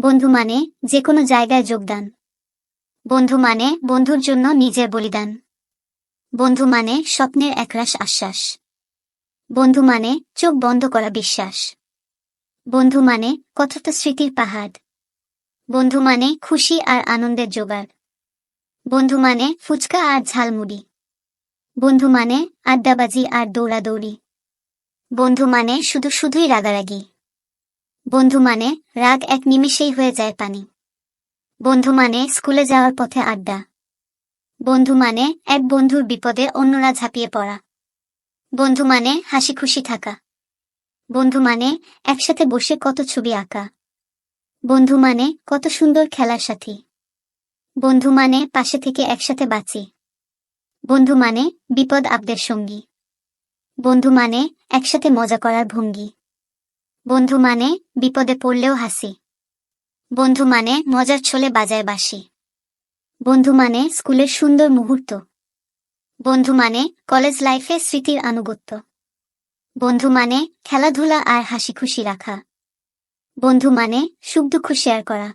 বন্ধু মানে যে কোনো জায়গায় যোগদান। বন্ধু মানে বন্ধুর জন্য নিজের বলিদান। বন্ধু মানে স্বপ্নের একরাশ আশ্বাস। বন্ধু মানে চোখ বন্ধ করা বিশ্বাস। বন্ধু মানে কতটা স্মৃতির পাহাড়। বন্ধু মানে খুশি আর আনন্দের জোগাড়। বন্ধু মানে ফুচকা আর ঝালমুড়ি। বন্ধু মানে আড্ডাবাজি আর দৌড়াদৌড়ি। বন্ধু মানে শুধু শুধুই রাগারাগি। বন্ধু মানে রাগ এক নিমিষেই হয়ে যায় পানি। বন্ধু মানে স্কুলে যাওয়ার পথে আড্ডা। বন্ধু মানে এক বন্ধুর বিপদে অন্যরা ঝাঁপিয়ে পড়া। বন্ধু মানে হাসি খুশি থাকা। বন্ধু মানে একসাথে বসে কত ছবি আঁকা। বন্ধু মানে কত সুন্দর খেলার সাথী। বন্ধু মানে পাশে থেকে একসাথে বাঁচি। বন্ধু মানে বিপদ আপদের সঙ্গী। বন্ধু মানে একসাথে মজা করার ভঙ্গি। বন্ধু মানে বিপদে পড়লেও হাসি। বন্ধু মানে মজার ছলে বাজায় বাসি বন্ধু মানে স্কুলের সুন্দর মুহূর্ত। বন্ধু মানে কলেজ লাইফে স্মৃতির আনুগত্য। বন্ধু মানে খেলাধুলা আর হাসি খুশি রাখা। বন্ধু মানে সুখ দুঃখ শেয়ার করা।